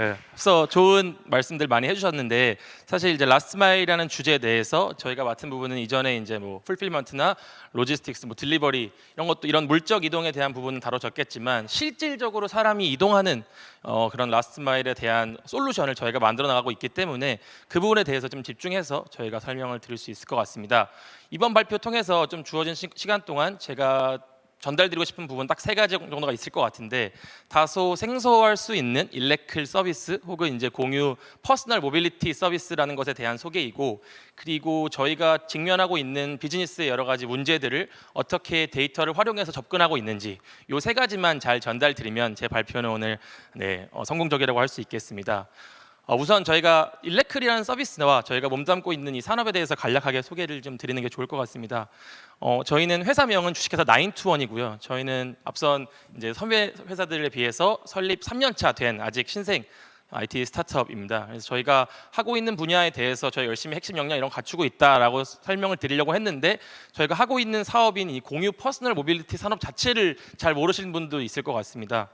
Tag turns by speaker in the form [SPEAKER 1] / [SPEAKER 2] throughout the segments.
[SPEAKER 1] 그, 앞서 좋은 말씀들 많이 해주셨는데 사실 이제 라스트 마일이라는 주제에 대해서 저희가 맡은 부분은 이전에 이제 뭐 풀필먼트나 로지스틱스, 뭐 딜리버리 이런 것도 이런 물적 이동에 대한 부분은 다뤄졌겠지만 실질적으로 사람이 이동하는 어, 그런 라스트 마일에 대한 솔루션을 저희가 만들어 나가고 있기 때문에 그 부분에 대해서 좀 집중해서 저희가 설명을 드릴 수 있을 것 같습니다. 이번 발표 통해서 좀 주어진 시, 시간 동안 제가 전달드리고 싶은 부분 딱 세 가지 정도가 있을 것 같은데 다소 생소할 수 있는 일렉클 서비스 혹은 이제 공유 퍼스널 모빌리티 서비스라는 것에 대한 소개이고 그리고 저희가 직면하고 있는 비즈니스의 여러 가지 문제들을 어떻게 데이터를 활용해서 접근하고 있는지 요 세 가지만 잘 전달드리면 제 발표는 오늘 네, 어, 성공적이라고 할 수 있겠습니다. 어, 우선 저희가 일렉클이라는 서비스와 저희가 몸담고 있는 이 산업에 대해서 간략하게 소개를 좀 드리는 게 좋을 것 같습니다. 어, 저희는 회사명은 주식회사 나인투원이고요. 저희는 앞선 이제 선배 회사들에 비해서 설립 3년 차 된 아직 신생 IT 스타트업입니다. 그래서 저희가 하고 있는 분야에 대해서 저희 열심히 핵심 역량 이런 거 갖추고 있다라고 설명을 드리려고 했는데 저희가 하고 있는 사업인 이 공유 퍼스널 모빌리티 산업 자체를 잘 모르시는 분도 있을 것 같습니다.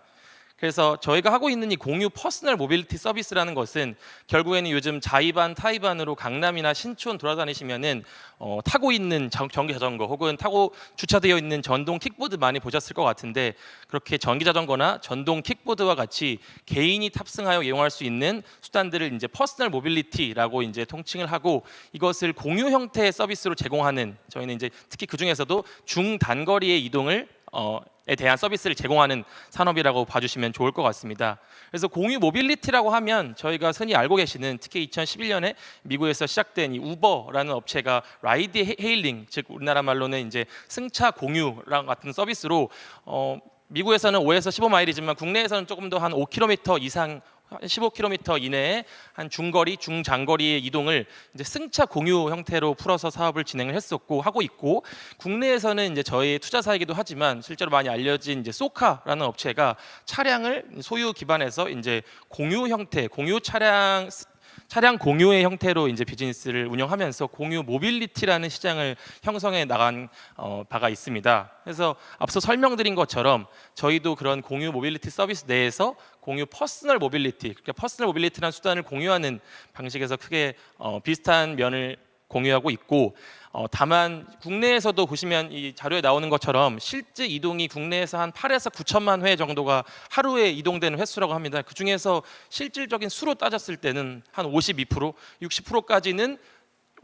[SPEAKER 1] 그래서 저희가 하고 있는 이 공유 퍼스널 모빌리티 서비스라는 것은 결국에는 요즘 자의반 타의반으로 강남이나 신촌 돌아다니시면은 어, 타고 있는 자- 전기 자전거 혹은 타고 주차되어 있는 전동 킥보드 많이 보셨을 것 같은데 그렇게 전기 자전거나 전동 킥보드와 같이 개인이 탑승하여 이용할 수 있는 수단들을 이제 퍼스널 모빌리티라고 이제 통칭을 하고 이것을 공유 형태의 서비스로 제공하는 저희는 이제 특히 그 중에서도 중단거리의 이동을 어, 에 대한 서비스를 제공하는 산업이라고 봐주시면 좋을 것 같습니다. 그래서 공유 모빌리티라고 하면 저희가 흔히 알고 계시는 특히 2011년에 미국에서 시작된 이 우버라는 업체가 라이드 헤- 헤일링 즉 우리나라 말로는 이제 승차 공유랑 같은 서비스로 어, 미국에서는 5에서 15마일이지만 국내에서는 조금 더 한 5km 이상 15km 이내에 한 중거리, 중장거리의 이동을 이제 승차 공유 형태로 풀어서 사업을 진행을 했었고 하고 있고 국내에서는 이제 저희 투자사이기도 하지만 실제로 많이 알려진 이제 소카라는 업체가 차량을 소유 기반에서 이제 공유 형태, 공유 차량 차량 공유의 형태로 이제 비즈니스를 운영하면서 공유 모빌리티라는 시장을 형성해 나간 어, 바가 있습니다. 그래서 앞서 설명드린 것처럼 저희도 그런 공유 모빌리티 서비스 내에서 공유 퍼스널 모빌리티, 그러니까 퍼스널 모빌리티라는 수단을 공유하는 방식에서 크게 어, 비슷한 면을 공유하고 있고 어, 다만 국내에서도 보시면 이 자료에 나오는 것처럼 실제 이동이 국내에서 한 8에서 9천만 회 정도가 하루에 이동되는 횟수라고 합니다. 그 중에서 실질적인 수로 따졌을 때는 한 52%, 60%까지는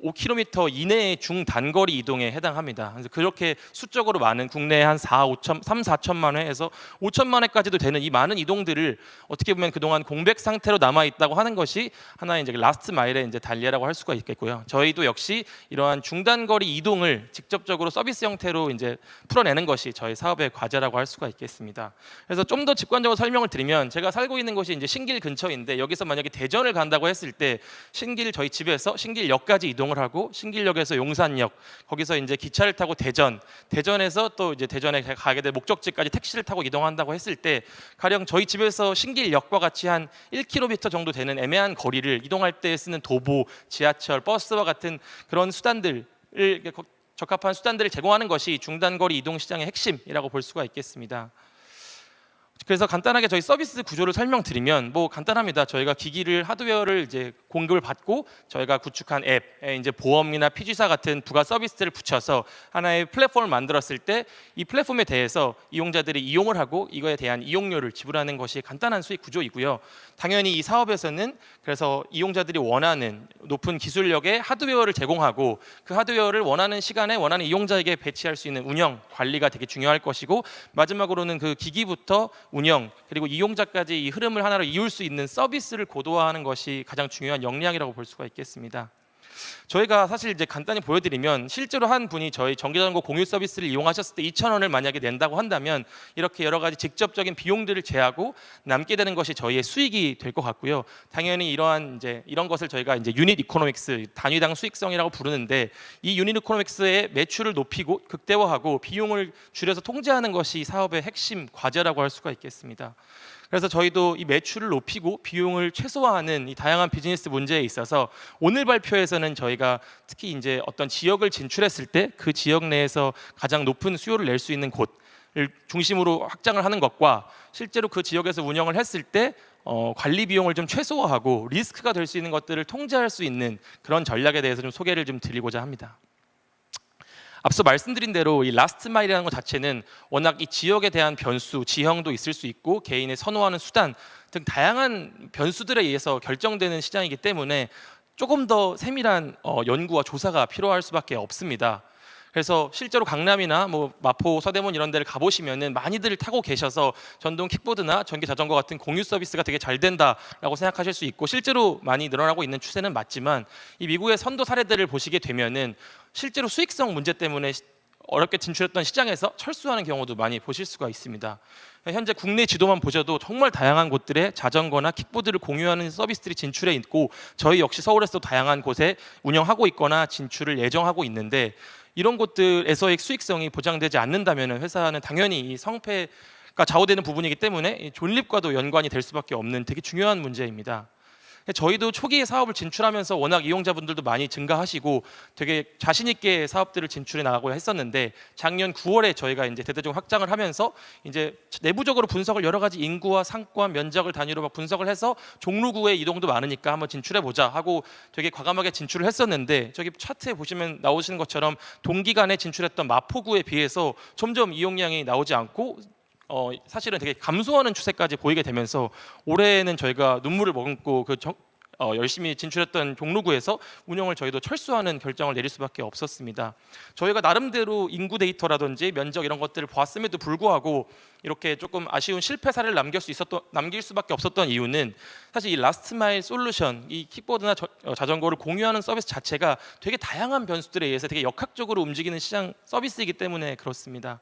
[SPEAKER 1] 5km 이내의 중단거리 이동에 해당합니다. 그래서 그렇게 수적으로 많은 국내에 한 4, 5천, 3, 4천만 회에서 5천만 회까지도 되는 이 많은 이동들을 어떻게 보면 그동안 공백 상태로 남아 있다고 하는 것이 하나의 이제 라스트 마일의 이제 달리라고 할 수가 있겠고요. 저희도 역시 이러한 중단거리 이동을 직접적으로 서비스 형태로 이제 풀어내는 것이 저희 사업의 과제라고 할 수가 있겠습니다. 그래서 좀 더 직관적으로 설명을 드리면 제가 살고 있는 곳이 이제 신길 근처인데 여기서 만약에 대전을 간다고 했을 때 신길 저희 집에서 신길역까지 이동을 하고 신길역에서 용산역 거기서 이제 기차를 타고 대전 대전에서 또 이제 대전에 가게 될 목적지까지 택시를 타고 이동한다고 했을 때 가령 저희 집에서 신길역과 같이 한 1km 정도 되는 애매한 거리를 이동할 때 쓰는 도보, 지하철, 버스와 같은 그런 수단들을 적합한 수단들을 제공하는 것이 중단거리 이동 시장의 핵심이라고 볼 수가 있겠습니다. 그래서 간단하게 저희 서비스 구조를 설명드리면 뭐 간단합니다. 저희가 기기를 하드웨어를 이제 공급을 받고 저희가 구축한 앱에 이제 보험이나 피지사 같은 부가 서비스를 붙여서 하나의 플랫폼을 만들었을 때 이 플랫폼에 대해서 이용자들이 이용을 하고 이거에 대한 이용료를 지불하는 것이 간단한 수익 구조이고요. 당연히 이 사업에서는 그래서 이용자들이 원하는 높은 기술력의 하드웨어를 제공하고 그 하드웨어를 원하는 시간에 원하는 이용자에게 배치할 수 있는 운영 관리가 되게 중요할 것이고 마지막으로는 그 기기부터 운영 그리고 이용자까지 이 흐름을 하나로 이을 수 있는 서비스를 고도화하는 것이 가장 중요한 역량이라고 볼 수가 있겠습니다. 저희가 사실 이제 간단히 보여드리면 실제로 한 분이 저희 전기자전거 공유 서비스를 이용하셨을 때 2천 원을 만약에 낸다고 한다면 이렇게 여러 가지 직접적인 비용들을 제하고 남게 되는 것이 저희의 수익이 될 것 같고요. 당연히 이러한 이제 이런 것을 저희가 이제 유닛 이코노믹스 단위당 수익성이라고 부르는데 이 유닛 이코노믹스의 매출을 높이고 극대화하고 비용을 줄여서 통제하는 것이 사업의 핵심 과제라고 할 수가 있겠습니다. 그래서 저희도 이 매출을 높이고 비용을 최소화하는 이 다양한 비즈니스 문제에 있어서 오늘 발표에서는 저희가 특히 이제 어떤 지역을 진출했을 때 그 지역 내에서 가장 높은 수요를 낼 수 있는 곳 중심으로 확장을 하는 것과 실제로 그 지역에서 운영을 했을 때 어, 관리 비용을 좀 최소화하고 리스크가 될 수 있는 것들을 통제할 수 있는 그런 전략에 대해서 좀 소개를 좀 드리고자 합니다. 앞서 말씀드린 대로 이 라스트 마일이라는 것 자체는 워낙 이 지역에 대한 변수, 지형도 있을 수 있고 개인의 선호하는 수단 등 다양한 변수들에 의해서 결정되는 시장이기 때문에 조금 더 세밀한 어, 연구와 조사가 필요할 수밖에 없습니다. 그래서 실제로 강남이나 뭐 마포, 서대문 이런 데를 가보시면은 많이들 타고 계셔서 전동 킥보드나 전기 자전거 같은 공유 서비스가 되게 잘 된다라고 생각하실 수 있고 실제로 많이 늘어나고 있는 추세는 맞지만 이 미국의 선도 사례들을 보시게 되면은 실제로 수익성 문제 때문에 시- 어렵게 진출했던 시장에서 철수하는 경우도 많이 보실 수가 있습니다. 현재 국내 지도만 보셔도 정말 다양한 곳들에 자전거나 킥보드를 공유하는 서비스들이 진출해 있고 저희 역시 서울에서도 다양한 곳에 운영하고 있거나 진출을 예정하고 있는데 이런 곳들에서의 수익성이 보장되지 않는다면 회사는 당연히 이 성패가 좌우되는 부분이기 때문에 이 존립과도 연관이 될 수밖에 없는 되게 중요한 문제입니다. 저희도 초기에 사업을 진출하면서 워낙 이용자분들도 많이 증가하시고 되게 자신 있게 사업들을 진출해 나가고 했었는데 작년 9월에 저희가 이제 대대적으로 확장을 하면서 이제 내부적으로 분석을 여러 가지 인구와 상권 면적을 단위로 막 분석을 해서 종로구의 이동도 많으니까 한번 진출해 보자 하고 되게 과감하게 진출을 했었는데 저기 차트에 보시면 나오시는 것처럼 동기간에 진출했던 마포구에 비해서 점점 이용량이 나오지 않고 어, 사실은 되게 감소하는 추세까지 보이게 되면서 올해는 저희가 눈물을 머금고 그 정- 어, 열심히 진출했던 종로구에서 운영을 저희도 철수하는 결정을 내릴 수밖에 없었습니다. 저희가 나름대로 인구 데이터라든지 면적 이런 것들을 보았음에도 불구하고 이렇게 조금 아쉬운 실패 사례를 남길 수 있었던 남길 수밖에 없었던 이유는 사실 이 라스트 마일 솔루션 이 킥보드나 저- 어, 자전거를 공유하는 서비스 자체가 되게 다양한 변수들에 의해서 되게 역학적으로 움직이는 시장 서비스이기 때문에 그렇습니다.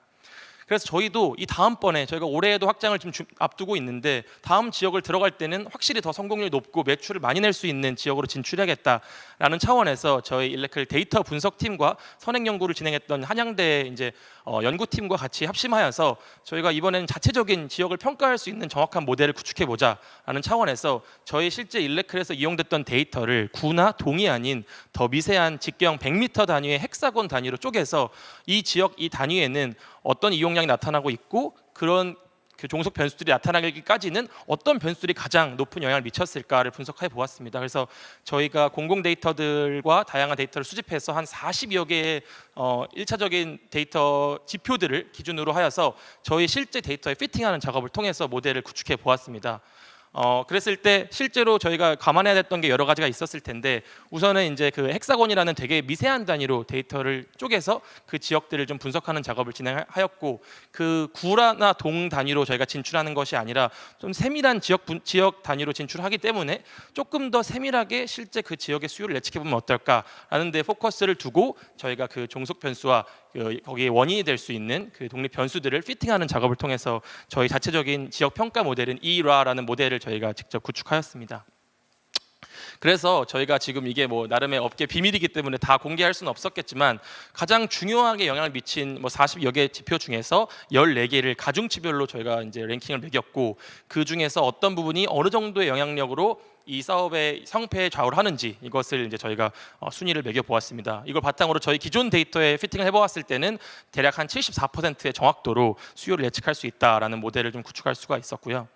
[SPEAKER 1] 그래서 저희도 이 다음번에 저희가 올해에도 확장을 좀 주- 앞두고 있는데 다음 지역을 들어갈 때는 확실히 더 성공률이 높고 매출을 많이 낼 수 있는 지역으로 진출해야겠다라는 차원에서 저희 일레클 데이터 분석팀과 선행 연구를 진행했던 한양대 이제 어, 연구팀과 같이 합심하여서 저희가 이번에는 자체적인 지역을 평가할 수 있는 정확한 모델을 구축해 보자라는 차원에서 저희 실제 일레클에서 이용됐던 데이터를 구나 동이 아닌 더 미세한 직경 100m 단위의 헥사곤 단위로 쪼개서 이 지역 이 단위에는 어떤 이용량이 나타나고 있고 그런 그 종속 변수들이 나타나기까지는 어떤 변수들이 가장 높은 영향을 미쳤을까를 분석해 보았습니다. 그래서 저희가 공공 데이터들과 다양한 데이터를 수집해서 한 40여 개의 어, 1차적인 데이터 지표들을 기준으로 하여서 저희 실제 데이터에 피팅하는 작업을 통해서 모델을 구축해 보았습니다. 어, 그랬을 때 실제로 저희가 감안해야 됐던 게 여러 가지가 있었을 텐데 우선은 이제 그 헥사곤이라는 되게 미세한 단위로 데이터를 쪼개서 그 지역들을 좀 분석하는 작업을 진행하였고 그 구라나 동 단위로 저희가 진출하는 것이 아니라 좀 세밀한 지역 분, 지역 단위로 진출하기 때문에 조금 더 세밀하게 실제 그 지역의 수요를 예측해 보면 어떨까라는 데 포커스를 두고 저희가 그 종속 변수와 그 거기에 원인이 될 수 있는 그 독립 변수들을 피팅하는 작업을 통해서 저희 자체적인 지역 평가 모델인 이라라는 모델을 저희가 직접 구축하였습니다. 그래서 저희가 지금 이게 뭐 나름의 업계 비밀이기 때문에 다 공개할 수는 없었겠지만 가장 중요하게 영향을 미친 뭐 40여 개 지표 중에서 14개를 가중치별로 저희가 이제 랭킹을 매겼고 그 중에서 어떤 부분이 어느 정도의 영향력으로 이 사업의 성패에 좌우를 하는지 이것을 이제 저희가 어, 순위를 매겨 보았습니다. 이걸 바탕으로 저희 기존 데이터에 피팅을 해보았을 때는 대략 한 74%의 정확도로 수요를 예측할 수 있다라는 모델을 좀 구축할 수가 있었고요.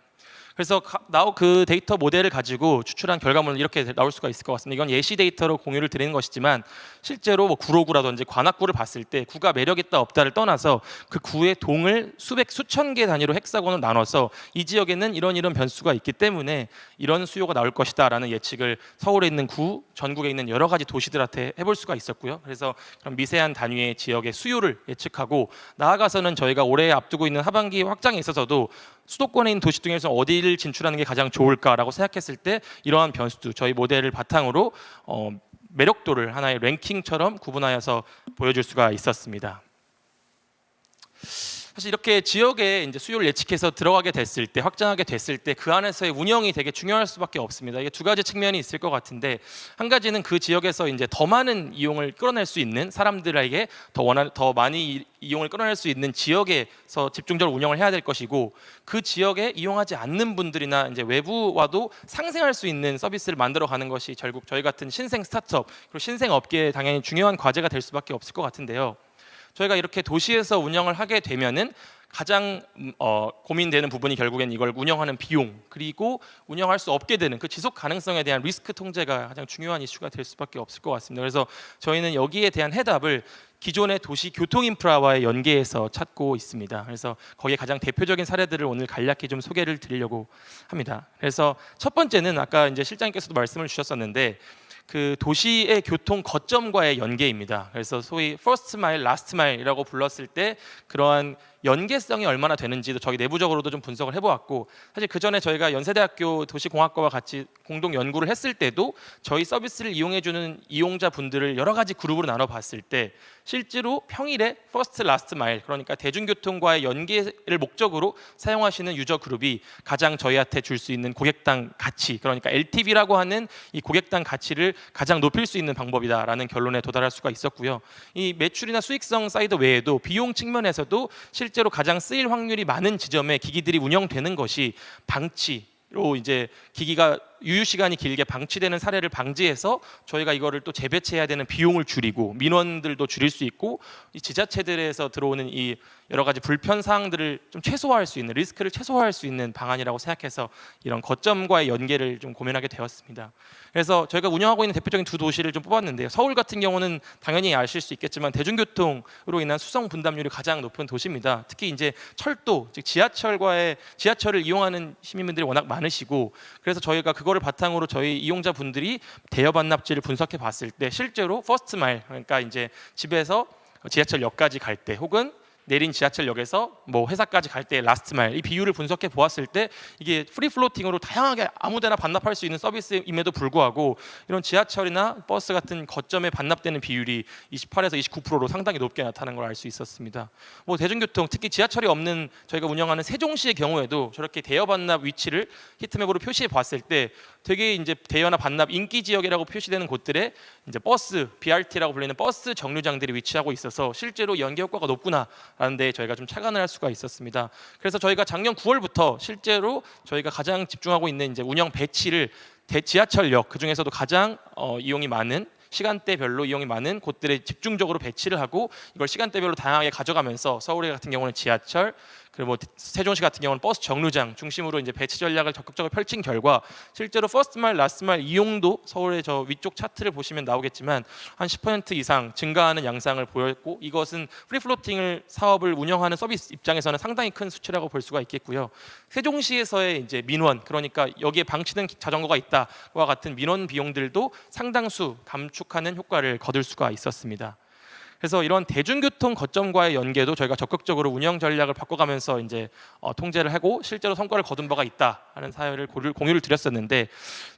[SPEAKER 1] 그래서 가- 나오 그 데이터 모델을 가지고 추출한 결과물은 이렇게 나올 수가 있을 것 같습니다. 이건 예시 데이터로 공유를 드리는 것이지만 실제로 뭐 구로구라든지 관악구를 봤을 때 구가 매력 있다 없다를 떠나서 그 구의 동을 수백 수천 개 단위로 헥사곤을 나눠서 이 지역에는 이런 이런 변수가 있기 때문에 이런 수요가 나올 것이다라는 예측을 서울에 있는 구, 전국에 있는 여러 가지 도시들한테 해볼 수가 있었고요. 그래서 그런 미세한 단위의 지역의 수요를 예측하고 나아가서는 저희가 올해 앞두고 있는 하반기 확장에 있어서도 수도권에 있는 도시 중에서 어디를 진출하는 게 가장 좋을까라고 생각했을 때 이러한 변수도 저희 모델을 바탕으로 어, 매력도를 하나의 랭킹처럼 구분하여서 보여줄 수가 있었습니다. 사실 이렇게 지역에 이제 수요를 예측해서 들어가게 됐을 때 확장하게 됐을 때 그 안에서의 운영이 되게 중요할 수밖에 없습니다. 이게 두 가지 측면이 있을 것 같은데 한 가지는 그 지역에서 이제 더 많은 이용을 끌어낼 수 있는 사람들에게 더 원하 더 많이 이- 이용을 끌어낼 수 있는 지역에서 집중적으로 운영을 해야 될 것이고 그 지역에 이용하지 않는 분들이나 이제 외부와도 상생할 수 있는 서비스를 만들어 가는 것이 결국 저희 같은 신생 스타트업 그리고 신생 업계에 당연히 중요한 과제가 될 수밖에 없을 것 같은데요. 저희가 이렇게 도시에서 운영을 하게 되면은 가장 음, 어, 고민되는 부분이 결국엔 이걸 운영하는 비용 그리고 운영할 수 없게 되는 그 지속 가능성에 대한 리스크 통제가 가장 중요한 이슈가 될 수밖에 없을 것 같습니다. 그래서 저희는 여기에 대한 해답을 기존의 도시 교통 인프라와의 연계해서 찾고 있습니다. 그래서 거기에 가장 대표적인 사례들을 오늘 간략히 좀 소개를 드리려고 합니다. 그래서 첫 번째는 아까 이제 실장님께서도 말씀을 주셨었는데 그 도시의 교통 거점과의 연계입니다. 그래서 소위 first mile, last mile이라고 불렀을 때 그러한 연계성이 얼마나 되는지도 저희 내부적으로도 좀 분석을 해보았고 사실 그 전에 저희가 연세대학교 도시공학과와 같이 공동 연구를 했을 때도 저희 서비스를 이용해주는 이용자 분들을 여러 가지 그룹으로 나눠봤을 때 실제로 평일에 퍼스트 라스트 마일 그러니까 대중교통과의 연계를 목적으로 사용하시는 유저 그룹이 가장 저희한테 줄 수 있는 고객당 가치 그러니까 LTV라고 하는 이 고객당 가치를 가장 높일 수 있는 방법이다라는 결론에 도달할 수가 있었고요. 이 매출이나 수익성 사이드 외에도 비용 측면에서도 실제 로 가장 쓰일 확률이 많은 지점에 기기들이 운영되는 것이 방치로 이제 기기가 유유 시간이 길게 방치되는 사례를 방지해서 저희가 이거를 또 재배치해야 되는 비용을 줄이고 민원들도 줄일 수 있고 이 지자체들에서 들어오는 이 여러 가지 불편 사항들을 좀 최소화할 수 있는 리스크를 최소화할 수 있는 방안이라고 생각해서 이런 거점과의 연계를 좀 고민하게 되었습니다. 그래서 저희가 운영하고 있는 대표적인 두 도시를 좀 뽑았는데요. 서울 같은 경우는 당연히 아실 수 있겠지만 대중교통으로 인한 수성 분담률이 가장 높은 도시입니다. 특히 이제 철도 즉 지하철과의 지하철을 이용하는 시민분들이 워낙 많으시고 그래서 저희가 그 거를 바탕으로 저희 이용자 분들이 대여 반납지를 분석해 봤을 때 실제로 퍼스트 마일 그러니까 이제 집에서 지하철역까지 갈 때 혹은 내린 지하철역에서 뭐 회사까지 갈 때 라스트 마일 이 비율을 분석해 보았을 때 이게 프리 플로팅으로 다양하게 아무데나 반납할 수 있는 서비스임에도 불구하고 이런 지하철이나 버스 같은 거점에 반납되는 비율이 28에서 29%로 상당히 높게 나타나는 걸알 수 있었습니다. 뭐 대중교통 특히 지하철이 없는 저희가 운영하는 세종시의 경우에도 저렇게 대여 반납 위치를 히트맵으로 표시해 봤을 때 되게 이제 대여나 반납 인기 지역이라고 표시되는 곳들에 이제 버스 BRT라고 불리는 버스 정류장들이 위치하고 있어서 실제로 연계 효과가 높구나 라는 데 저희가 좀 착안을 할 수가 있었습니다. 그래서 저희가 작년 9월부터 실제로 저희가 가장 집중하고 있는 이제 운영 배치를 대 지하철역 그 중에서도 가장 어, 이용이 많은 시간대별로 이용이 많은 곳들에 집중적으로 배치를 하고 이걸 시간대별로 다양하게 가져가면서 서울에 같은 경우는 지하철 그리고 뭐 세종시 같은 경우는 버스 정류장 중심으로 이제 배치 전략을 적극적으로 펼친 결과 실제로 퍼스트 마일, 라스트 마일 이용도 서울의 저 위쪽 차트를 보시면 나오겠지만 한 10% 이상 증가하는 양상을 보였고 이것은 프리 플로팅을 사업을 운영하는 서비스 입장에서는 상당히 큰 수치라고 볼 수가 있겠고요. 세종시에서의 이제 민원 그러니까 여기에 방치된 자전거가 있다와 같은 민원 비용들도 상당수 감축하는 효과를 거둘 수가 있었습니다. 그래서 이런 대중교통 거점과의 연계도 저희가 적극적으로 운영 전략을 바꿔가면서 이제 어, 통제를 하고 실제로 성과를 거둔 바가 있다라는 사유를 고를, 공유를 드렸었는데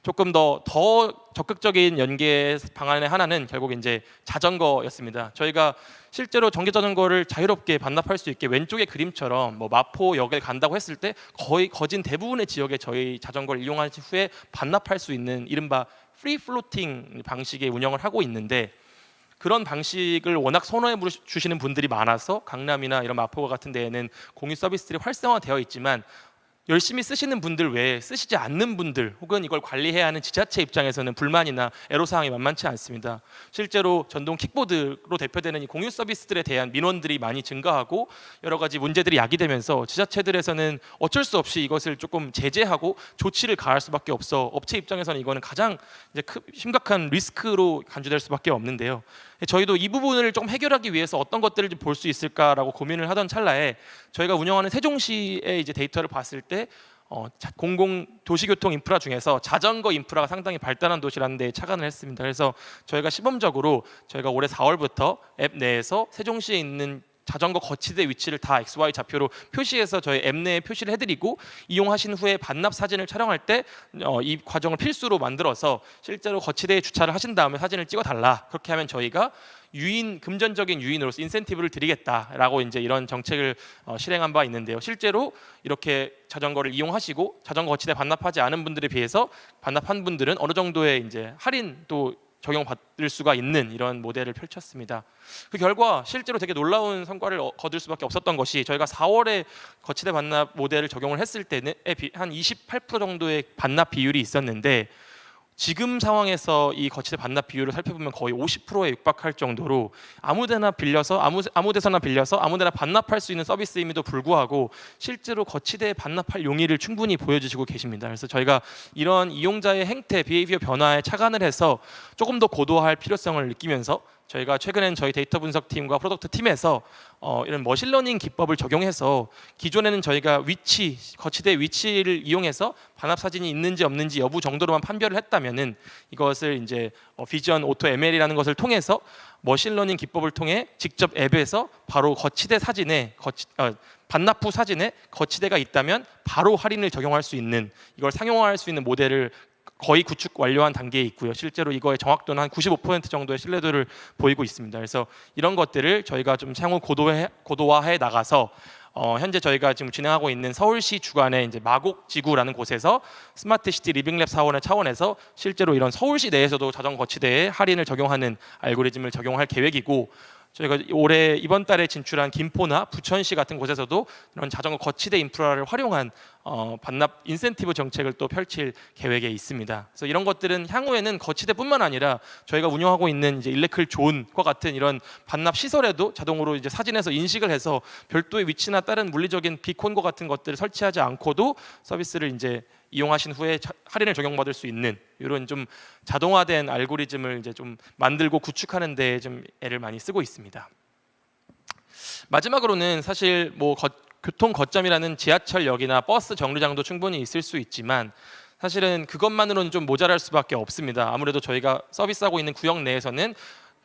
[SPEAKER 1] 조금 더 더 적극적인 연계 방안의 하나는 결국 이제 자전거였습니다. 저희가 실제로 전기 자전거를 자유롭게 반납할 수 있게 왼쪽의 그림처럼 뭐 마포역을 간다고 했을 때 거의 거진 대부분의 지역에 저희 자전거를 이용하신 후에 반납할 수 있는 이른바 프리 플로팅 방식의 운영을 하고 있는데 그런 방식을 워낙 선호해 주시는 분들이 많아서 강남이나 이런 마포 같은 데에는 공유 서비스들이 활성화되어 있지만 열심히 쓰시는 분들 외에 쓰시지 않는 분들 혹은 이걸 관리해야 하는 지자체 입장에서는 불만이나 애로사항이 만만치 않습니다. 실제로 전동 킥보드로 대표되는 이 공유 서비스들에 대한 민원들이 많이 증가하고 여러 가지 문제들이 야기되면서 지자체들에서는 어쩔 수 없이 이것을 조금 제재하고 조치를 가할 수밖에 없어 업체 입장에서는 이거는 가장 이제 심각한 리스크로 간주될 수밖에 없는데요. 저희도 이 부분을 좀 해결하기 위해서 어떤 것들을 볼 수 있을까라고 고민을 하던 찰나에 저희가 운영하는 세종시의 이제 데이터를 봤을 때 어, 공공 도시교통 인프라 중에서 자전거 인프라가 상당히 발달한 도시라는 데 착안을 했습니다. 그래서 저희가 시범적으로 저희가 올해 4월부터 앱 내에서 세종시에 있는 자전거 거치대 위치를 다 XY 좌표로 표시해서 저희 앱 내에 표시를 해드리고 이용하신 후에 반납 사진을 촬영할 때이 어, 과정을 필수로 만들어서 실제로 거치대에 주차를 하신 다음에 사진을 찍어달라 그렇게 하면 저희가 유인 금전적인 유인으로서 인센티브를 드리겠다라고 이제 이런 정책을 어, 실행한 바 있는데요. 실제로 이렇게 자전거를 이용하시고 자전거 거치대 반납하지 않은 분들에 비해서 반납한 분들은 어느 정도의 이제 할인 또 적용받을 수가 있는 이런 모델을 펼쳤습니다. 그 결과 실제로 되게 놀라운 성과를 어, 거둘 수밖에 없었던 것이 저희가 4월에 거치대 반납 모델을 적용을 했을 때는 한 28% 정도의 반납 비율이 있었는데 지금 상황에서 이 거치대 반납 비율을 살펴보면 거의 50%에 육박할 정도로 아무데나 빌려서 아무 아무데서나 빌려서 아무데나 반납할 수 있는 서비스임에도 불구하고 실제로 거치대에 반납할 용의를 충분히 보여주시고 계십니다. 그래서 저희가 이런 이용자의 행태, 비헤이비어 변화에 착안을 해서 조금 더 고도화할 필요성을 느끼면서 저희가 최근엔 저희 데이터 분석 팀과 프로덕트 팀에서 어, 이런 머신러닝 기법을 적용해서 기존에는 저희가 위치 거치대 위치를 이용해서 반납 사진이 있는지 없는지 여부 정도로만 판별을 했다면은 이것을 이제 어, 비전 오토 ML이라는 것을 통해서 머신러닝 기법을 통해 직접 앱에서 바로 거치대 사진에 거치, 어, 반납 후 사진에 거치대가 있다면 바로 할인을 적용할 수 있는 이걸 상용화할 수 있는 모델을 거의 구축 완료한 단계에 있고요. 실제로 이거의 정확도는 한 95% 정도의 신뢰도를 보이고 있습니다. 그래서 이런 것들을 저희가 좀 향후 고도해, 고도화해 나가서 어, 현재 저희가 지금 진행하고 있는 서울시 주관의 이제 마곡 지구라는 곳에서 스마트 시티 리빙랩 사원의 차원에서 실제로 이런 서울시 내에서도 자전거 거치대에 할인을 적용하는 알고리즘을 적용할 계획이고 저희가 올해 이번 달에 진출한 김포나 부천시 같은 곳에서도 이런 자전거 거치대 인프라를 활용한 어, 반납 인센티브 정책을 또 펼칠 계획에 있습니다. 그래서 이런 것들은 향후에는 거치대뿐만 아니라 저희가 운영하고 있는 이제 일레클 존과 같은 이런 반납 시설에도 자동으로 이제 사진에서 인식을 해서 별도의 위치나 다른 물리적인 비콘과 같은 것들을 설치하지 않고도 서비스를 이제 이용하신 후에 자- 할인을 적용받을 수 있는 이런 좀 자동화된 알고리즘을 이제 좀 만들고 구축하는 데좀 애를 많이 쓰고 있습니다. 마지막으로는 사실 뭐 거- 교통 거점이라는 지하철역이나 버스 정류장도 충분히 있을 수 있지만 사실은 그것만으로는 좀 모자랄 수밖에 없습니다. 아무래도 저희가 서비스하고 있는 구역 내에서는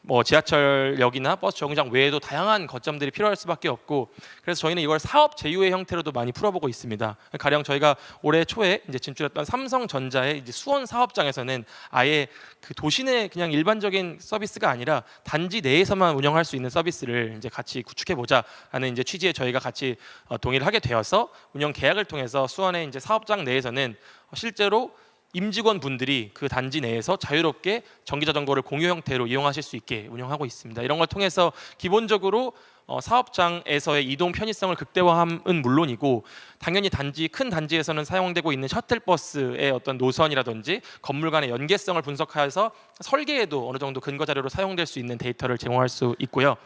[SPEAKER 1] 뭐 지하철역이나 버스 정류장 외에도 다양한 거점들이 필요할 수밖에 없고 그래서 저희는 이걸 사업 제휴의 형태로도 많이 풀어보고 있습니다. 가령 저희가 올해 초에 이제 진출했던 삼성전자의 이제 수원 사업장에서는 아예 그 도시 내 그냥 일반적인 서비스가 아니라 단지 내에서만 운영할 수 있는 서비스를 이제 같이 구축해 보자라는 이제 취지에 저희가 같이 어, 동의를 하게 되어서 운영 계약을 통해서 수원의 이제 사업장 내에서는 실제로 임직원 분들이 그 단지 내에서 자유롭게 전기 자전거를 공유 형태로 이용하실 수 있게 운영하고 있습니다. 이런 걸 통해서 기본적으로 어, 사업장에서의 이동 편의성을 극대화함은 물론이고 당연히 단지 큰 단지에서는 사용되고 있는 셔틀버스의 어떤 노선이라든지 건물 간의 연계성을 분석하여서 설계에도 어느 정도 근거 자료로 사용될 수 있는 데이터를 제공할 수 있고요.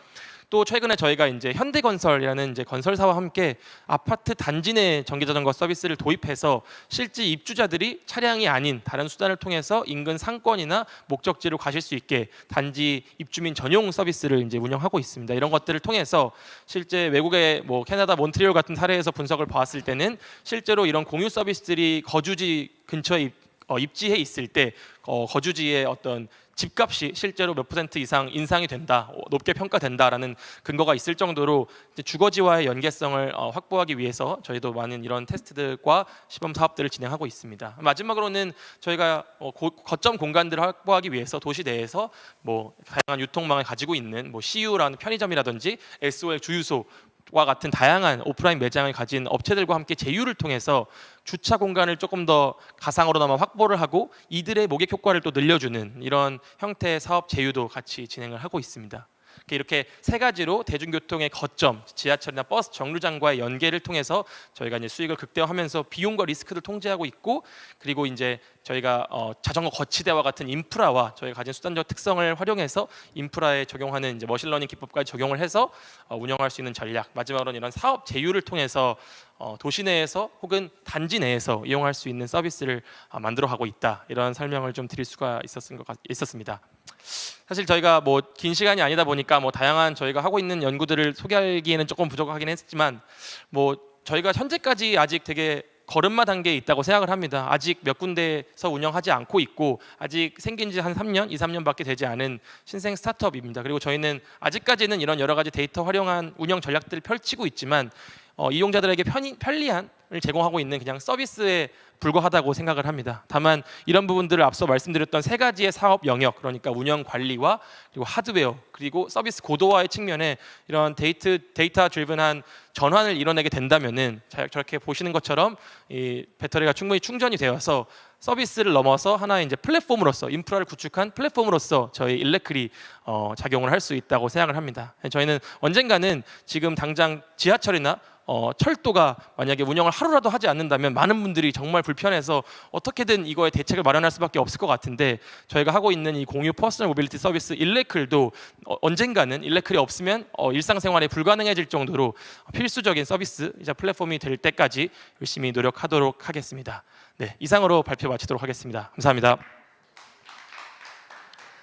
[SPEAKER 1] 또 최근에 저희가 이제 현대건설이라는 이제 건설사와 함께 아파트 단지 내 전기자전거 서비스를 도입해서 실제 입주자들이 차량이 아닌 다른 수단을 통해서 인근 상권이나 목적지로 가실 수 있게 단지 입주민 전용 서비스를 이제 운영하고 있습니다. 이런 것들을 통해서 실제 외국의 뭐 캐나다 몬트리올 같은 사례에서 분석을 봤을 때는 실제로 이런 공유 서비스들이 거주지 근처에 입, 어, 입지해 있을 때 어, 거주지의 어떤 집값이 실제로 몇 퍼센트 이상 인상이 된다, 어, 높게 평가된다라는 근거가 있을 정도로 주거지와의 연계성을 어, 확보하기 위해서 저희도 많은 이런 테스트들과 시범 사업들을 진행하고 있습니다. 마지막으로는 저희가 거점 공간들을 확보하기 위해서 도시 내에서 뭐 다양한 유통망을 가지고 있는 뭐 CU라는 편의점이라든지 SOL 주유소 와 같은 다양한 오프라인 매장을 가진 업체들과 함께 제휴를 통해서 주차 공간을 조금 더 가상으로나마 확보를 하고 이들의 모객 효과를 또 늘려주는 이런 형태의 사업 제휴도 같이 진행을 하고 있습니다. 이렇게 세 가지로 대중교통의 거점, 지하철이나 버스 정류장과의 연계를 통해서 저희가 이제 수익을 극대화하면서 비용과 리스크를 통제하고 있고 그리고 이제 저희가 어, 자전거 거치대와 같은 인프라와 저희가 가진 수단적 특성을 활용해서 인프라에 적용하는 이제 머신러닝 기법까지 적용을 해서 어, 운영할 수 있는 전략. 마지막으로는 이런 사업 제휴를 통해서 어, 도시 내에서 혹은 단지 내에서 이용할 수 있는 서비스를 아, 만들어 가고 있다. 이런 설명을 좀 드릴 수가 있었은 것 같, 있었습니다. 사실 저희가 뭐 긴 시간이 아니다 보니까 뭐 다양한 저희가 하고 있는 연구들을 소개하기에는 조금 부족하긴 했지만 뭐 저희가 현재까지 아직 되게 걸음마 단계에 있다고 생각을 합니다. 아직 몇 군데서 운영하지 않고 있고 아직 생긴 지 한 3년, 2, 3년밖에 되지 않은 신생 스타트업입니다. 그리고 저희는 아직까지는 이런 여러 가지 데이터 활용한 운영 전략들을 펼치고 있지만 어, 이용자들에게 편리, 편리한을 제공하고 있는 그냥 서비스에 불과하다고 생각을 합니다. 다만 이런 부분들을 앞서 말씀드렸던 세 가지의 사업 영역, 그러니까 운영 관리와 그리고 하드웨어 그리고 서비스 고도화의 측면에 이런 데이트 데이터 드리븐한 전환을 이뤄내게 된다면은 자- 저렇게 보시는 것처럼 이 배터리가 충분히 충전이 되어서 서비스를 넘어서 하나의 이제 플랫폼으로서 인프라를 구축한 플랫폼으로서 저희 일렉클이 어, 작용을 할 수 있다고 생각을 합니다. 저희는 언젠가는 지금 당장 지하철이나 어, 철도가 만약에 운영을 하루라도 하지 않는다면 많은 분들이 정말 불편해서 어떻게든 이거에 대책을 마련할 수밖에 없을 것 같은데 저희가 하고 있는 이 공유 퍼스널 모빌리티 서비스 일레클도 어, 언젠가는 일레클이 없으면 어, 일상생활에 불가능해질 정도로 필수적인 서비스이자 플랫폼이 될 때까지 열심히 노력하도록 하겠습니다. 네, 이상으로 발표 마치도록 하겠습니다. 감사합니다.